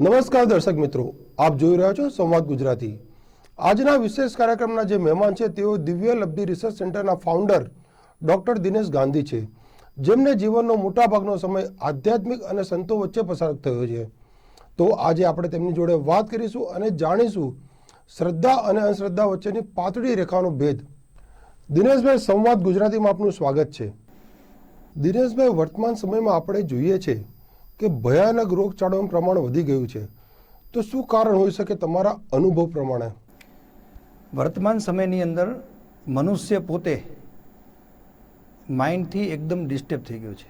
નમસ્કાર દર્શક મિત્રો, આપ જોઈ રહ્યા છો સંવાદ ગુજરાતી. આજના વિશેષ કાર્યક્રમના જે મહેમાન છે, તેઓ દિવ્ય લબ્ધિ રિસર્ચ સેન્ટરના ફાઉન્ડર ડૉક્ટર દિનેશ ગાંધી છે, જેમને જીવનનો મોટાભાગનો સમય આધ્યાત્મિક અને સંતો વચ્ચે પસાર થયો છે. તો આજે આપણે તેમની જોડે વાત કરીશું અને જાણીશું શ્રદ્ધા અને અંધશ્રદ્ધા વચ્ચેની પાતળી રેખાનો ભેદ. દિનેશભાઈ, સંવાદ ગુજરાતીમાં આપનું સ્વાગત છે. દિનેશભાઈ, વર્તમાન સમયમાં આપણે જોઈએ છે કે ભયાનક રોગચાળાનું પ્રમાણ વધી ગયું છે. તો શું કારણ હોઈ શકે તમારા અનુભવ પ્રમાણે? વર્તમાન સમયની અંદર મનુષ્ય પોતે માઇન્ડથી એકદમ ડિસ્ટર્બ થઈ ગયો છે.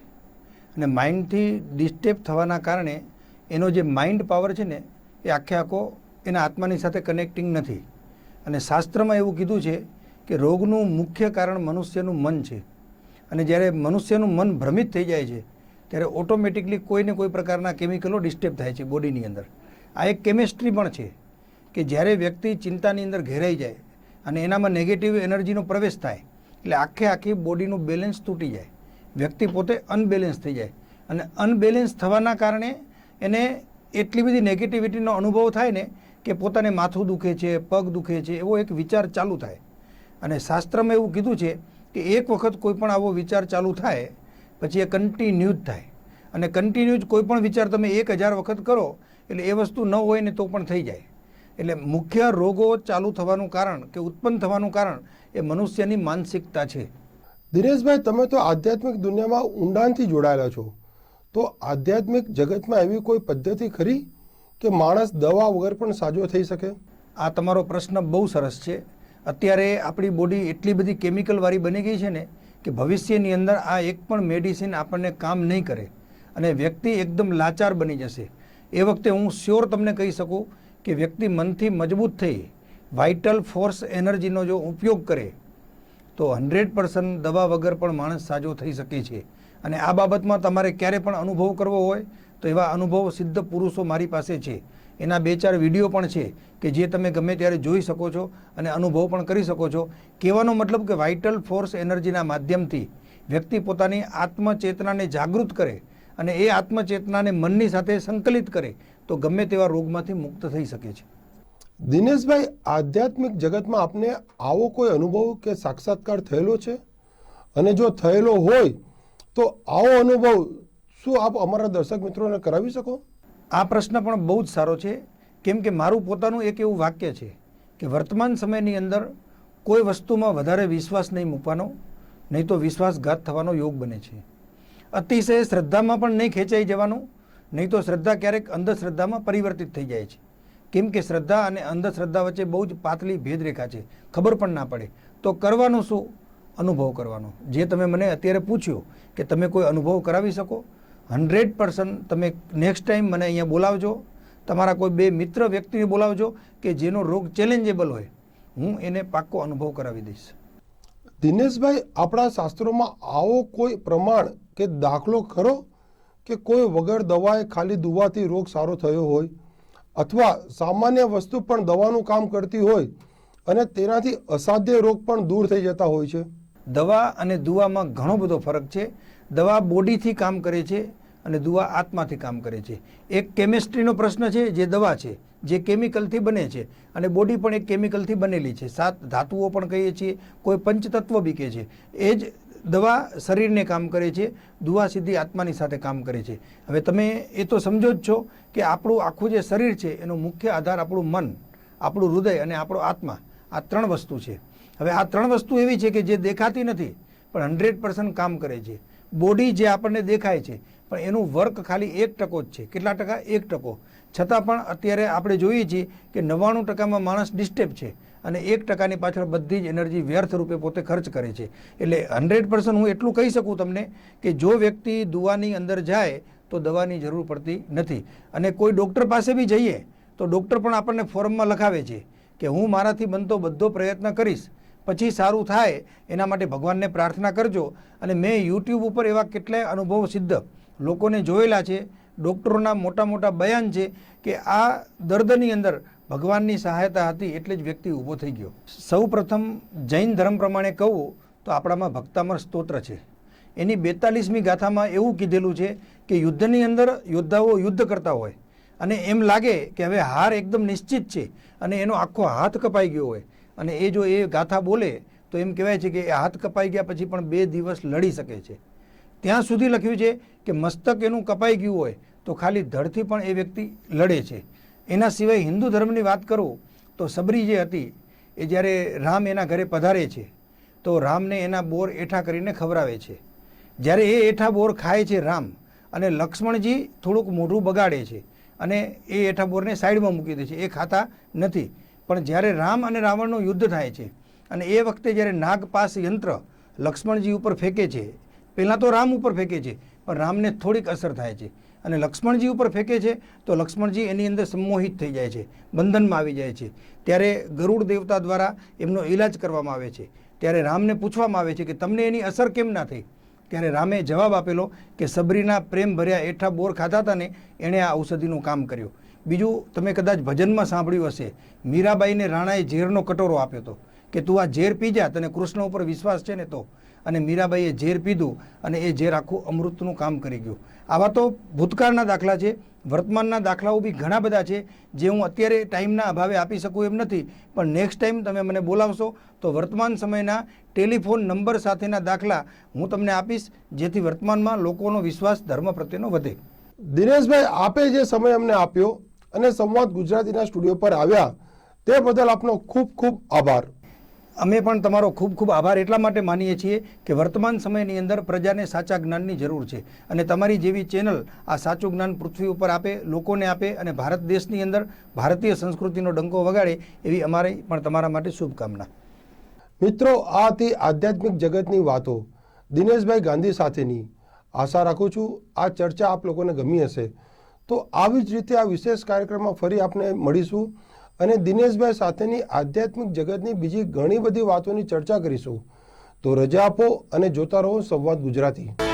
અને માઇન્ડથી ડિસ્ટર્બ થવાના કારણે એનો જે માઇન્ડ પાવર છે ને, એ આખે આખો એના આત્માની સાથે કનેક્ટિંગ નથી. અને શાસ્ત્રમાં એવું કીધું છે કે રોગનું મુખ્ય કારણ મનુષ્યનું મન છે. અને જ્યારે મનુષ્યનું મન ભ્રમિત થઈ જાય છે ત્યારે ઓટોમેટિકલી કોઈને કોઈ પ્રકારના કેમિકલો ડિસ્ટર્બ થાય છે બોડીની અંદર. આ એક કેમિસ્ટ્રી પણ છે કે જ્યારે વ્યક્તિ ચિંતાની અંદર ઘેરાઈ જાય અને એનામાં નેગેટિવ એનર્જીનો પ્રવેશ થાય, એટલે આખે આખી બોડીનું બેલેન્સ તૂટી જાય. વ્યક્તિ પોતે અનબેલેન્સ થઈ જાય. અને અનબેલેન્સ થવાના કારણે એને એટલી બધી નેગેટિવિટીનો અનુભવ થાય ને કે પોતાને માથું દુખે છે, પગ દુખે છે, એવો એક વિચાર ચાલુ થાય. અને શાસ્ત્રમાં એવું કીધું છે કે એક વખત કોઈ પણ આવો વિચાર ચાલુ થાય પછી એ કન્ટિન્યુ જ થાય. અને કન્ટિન્યુ જ કોઈ પણ વિચાર તમે એક હજાર વખત કરો એટલે એ વસ્તુ ન હોય ને તો પણ થઈ જાય. એટલે મુખ્ય રોગો ચાલુ થવાનું કારણ કે ઉત્પન્ન થવાનું કારણ એ મનુષ્યની માનસિકતા છે. દિનેશભાઈ તમે તો આધ્યાત્મિક દુનિયામાં ઊંડાણથી જોડાયેલા છો. તો આધ્યાત્મિક જગતમાં એવી કોઈ પદ્ધતિ ખરી કે માણસ દવા વગર પણ સાજો થઈ શકે? આ તમારો પ્રશ્ન બહુ સરસ છે. અત્યારે આપણી બોડી એટલી બધી કેમિકલવાળી બની ગઈ છે ને કે ભવિષ્યની અંદર આ એક પણ મેડિસિન આપણને કામ નહીં કરે અને વ્યક્તિ એકદમ લાચાર બની જશે. એ વખતે હું શ્યોર તમને કહી શકું કે વ્યક્તિ મનથી મજબૂત થઈ વાઇટલ ફોર્સ એનર્જીનો જો ઉપયોગ કરે, તો હંડ્રેડ પર્સન્ટ દવા વગર પણ માણસ સાજો થઈ શકે છે. અને આ બાબતમાં તમારે ક્યારે પણ અનુભવ કરવો હોય, તો એવા અનુભવ સિદ્ધ પુરુષો મારી પાસે છે. એના બે ચાર વીડિયો પણ છે કે જે તમે ગમે ત્યારે જોઈ શકો છો અને અનુભવ પણ કરી શકો છો. કહેવાનો મતલબ કે વાઇટલ ફોર્સ એનર્જીના માધ્યમથી વ્યક્તિ પોતાની આત્મચેતનાને જાગૃત કરે અને એ આત્મચેતનાને મનની સાથે સંકલિત કરે તો ગમે તેવા રોગમાંથી મુક્ત થઈ શકે છે. દિનેશભાઈ, આધ્યાત્મિક જગતમાં આપને આવો કોઈ અનુભવ કે સાક્ષાત્કાર થયેલો છે? અને જો થયેલો હોય તો આવો અનુભવ શું આપ અમારા દર્શક મિત્રોને કરાવી શકો? આ પ્રશ્ન પણ બહુ જ સારો છે. કેમ કે મારું પોતાનું એક એવું વાક્ય છે કે વર્તમાન સમયની અંદર કોઈ વસ્તુમાં વધારે વિશ્વાસ નહીં મૂકવાનો, નહીં તો વિશ્વાસઘાત થવાનો યોગ બને છે. અતિશય શ્રદ્ધામાં પણ નહીં ખેંચાઈ જવાનું, નહીં તો શ્રદ્ધા ક્યારેક અંધશ્રદ્ધામાં પરિવર્તિત થઈ જાય છે. કેમ કે શ્રદ્ધા અને અંધશ્રદ્ધા વચ્ચે બહુ જ પાતળી ભેદરેખા છે. ખબર પણ ના પડે. તો કરવાનું શું? અનુભવ કરવાનો. જે તમે મને અત્યારે પૂછ્યું કે તમે કોઈ અનુભવ કરાવી શકો હંડ્રેડ પર્સન્ટ તમે નેક્સ્ટ ટાઈમ મને અહીંયા બોલાવજો. તમારા કોઈ બે મિત્ર વ્યક્તિને બોલાવજો કે જેનો રોગ ચેલેન્જેબલ હોય. હું એને પાક્કો અનુભવ કરાવી દઈશ. દિનેશભાઈ આપણા શાસ્ત્રોમાં આવો કોઈ પ્રમાણ કે દાખલો ખરો કે કોઈ વગર દવાએ ખાલી દુવાથી રોગ સારો થયો હોય? અથવા સામાન્ય વસ્તુ પણ દવાનું કામ કરતી હોય અને તેનાથી અસાધ્ય રોગ પણ દૂર થઈ જતા હોય છે? દવા અને દુવામાં ઘણો બધો ફરક છે. દવા બોડીથી કામ કરે છે. અને દુવા આત્માથી કામ કરે છે. એક કેમિસ્ટ્રીનો પ્રશ્ન છે, જે દવા છે, જે કેમિકલથી બને છે અને બોડી પણ એક કેમિકલથી બનેલી છે. સાત ધાતુઓ પણ કહીએ છીએ, કોઈ પંચતત્વ બી કહે છે. એ જ દવા શરીરને કામ કરે છે દુવા સીધી આત્માની સાથે કામ કરે છે. હવે તમે એ તો સમજો જ છો કે આપણું આખું જે શરીર છે, એનો મુખ્ય આધાર આપણું મન, આપણું હૃદય અને આપણો આત્મા. આ ત્રણ વસ્તુ છે. હવે આ ત્રણ વસ્તુ એવી છે કે જે દેખાતી નથી, પણ હંડ્રેડ પર્સન્ટ કામ કરે છે. બોડી જે આપણને દેખાય છે, પણ એનું વર્ક ખાલી એક ટકો જ છે. કેટલા ટકા? એક ટકો. છતાં પણ અત્યારે આપણે જોઈએ છીએ કે નવ્વાણું ટકામાં માણસ ડિસ્ટર્બ છે અને એક ટકાની પાછળ બધી જ એનર્જી વ્યર્થ રૂપે પોતે ખર્ચ કરે છે. એટલે હંડ્રેડ પર્સન્ટ હું એટલું કહી શકું તમને કે જો વ્યક્તિ દુવાની અંદર જાય, તો દવાની જરૂર પડતી નથી. અને કોઈ ડૉક્ટર પાસે બી જઈએ, તો ડૉક્ટર પણ આપણને ફોર્મમાં લખાવે છે કે હું મારાથી બનતો બધો પ્રયત્ન કરીશ પછી સારું થાય, એના માટે ભગવાનને પ્રાર્થના કરજો. અને મેં યુટ્યુબ ઉપર એવા કેટલાય અનુભવ સિદ્ધ લોકોને જોયેલા છે, ડૉક્ટરોના મોટા મોટા બયાન છે કે આ દર્દની અંદર ભગવાનની સહાયતા હતી એટલે જ વ્યક્તિ ઊભો થઈ ગયો. સૌ પ્રથમ જૈન ધર્મ પ્રમાણે કહું તો આપણામાં ભક્તામર સ્તોત્ર છે. એની બેતાલીસમી ગાથામાં એવું કીધેલું છે કે યુદ્ધની અંદર યોદ્ધાઓ યુદ્ધ કરતા હોય. અને એમ લાગે કે હવે હાર એકદમ નિશ્ચિત છે અને એનો આખો હાથ કપાઈ ગયો હોય. અને એ જો એ ગાથા બોલે, તો એમ કહેવાય છે કે એ હાથ કપાઈ ગયા પછી પણ બે દિવસ લડી શકે છે. ત્યાં સુધી લખ્યું છે કે મસ્તક એનું કપાઈ ગયું હોય, તો ખાલી ધડથી પણ એ વ્યક્તિ લડે છે. એના સિવાય હિન્દુ ધર્મની વાત કરું, તો સબરી જે હતી, એ જ્યારે રામ એના ઘરે પધારે છે, તો રામને એના બોર એઠા કરીને ખવરાવે છે. જ્યારે એ એઠા બોર ખાય છે રામ, અને લક્ષ્મણજી થોડુંક મોઢું બગાડે છે, અને એ એઠા બોરને સાઈડમાં મૂકી દે છે. એ ખાતા નથી. પણ જ્યારે રામ અને રાવણનું યુદ્ધ થાય છે અને એ વખતે જ્યારે નાગપાસ યંત્ર લક્ષ્મણજી ઉપર ફેંકે છે, પહેલાં તો રામ ઉપર ફેંકે છે, પણ રામને થોડીક અસર થાય છે. અને લક્ષ્મણજી ઉપર ફેંકે છે, તો લક્ષ્મણજી એની અંદર સંમોહિત થઈ જાય છે, બંધનમાં આવી જાય છે. ત્યારે ગરુડ દેવતા દ્વારા એમનો ઈલાજ કરવામાં આવે છે. ત્યારે રામને પૂછવામાં આવે છે કે તમને એની અસર કેમ ના થઈ? ત્યારે રામે જવાબ આપેલો કે સબરીના પ્રેમ ભર્યા એઠા બોર ખાધા હતા ને એણે આ ઔષધિનું કામ કર્યું. બીજું, તમે કદાચ ભજનમાં સાંભળ્યું હશે, મીરાબાઈને રાણાએ ઝેરનો કટોરો આપ્યો હતો કે તું આ ઝેર પી જા, તને કૃષ્ણ ઉપર વિશ્વાસ છે ને તો. અને મીરાબાઈએ ઝેર પીધું અને એ ઝેર આખું અમૃતનું કામ કરી ગયું. આવા તો ભૂતકાળના દાખલા છે, વર્તમાનના દાખલાઓ બી ઘણા બધા છે, જે હું અત્યારે ટાઈમના અભાવે આપી શકું એમ નથી, પણ નેક્સ્ટ ટાઈમ તમે મને બોલાવશો તો વર્તમાન સમયના ટેલિફોન નંબર સાથેના દાખલા હું તમને આપીશ, જેથી વર્તમાનમાં લોકોનો વિશ્વાસ ધર્મ પ્રત્યેનો વધે. દિનેશભાઈ, આપે જે સમય અમને આપ્યો અને સંવાદ ગુજરાતીના સ્ટુડિયો પર આવ્યા તે બદલ આપનો ખૂબ ખૂબ આભાર. અમે પણ તમારો ખૂબ ખૂબ આભાર. એટલા માટે માનીએ છીએ કે વર્તમાન સમયની અંદર પ્રજાને સાચા જ્ઞાનની જરૂર છે અને તમારી જેવી ચેનલ આ સાચું જ્ઞાન પૃથ્વી ઉપર આપે લોકોને આપે અને ભારત દેશની અંદર ભારતીય સંસ્કૃતિનો ડંકો વગાડે એવી અમારી પણ તમારા માટે શુભકામના. મિત્રો આ હતી આધ્યાત્મિક જગતની વાતો. દિનેશભાઈ ગાંધી સાથેની. આશા રાખું છું આ ચર્ચા આપ લોકોને ગમી હશે. તો આવી જ રીતે આ વિશેષ કાર્યક્રમમાં ફરી આપણે મળીશું અને દિનેશભાઈ સાથેની આધ્યાત્મિક જગતની બીજી ઘણી બધી વાતોની ચર્ચા કરીશું. તો રજા આપો અને જોતા રહો સંવાદ ગુજરાતી.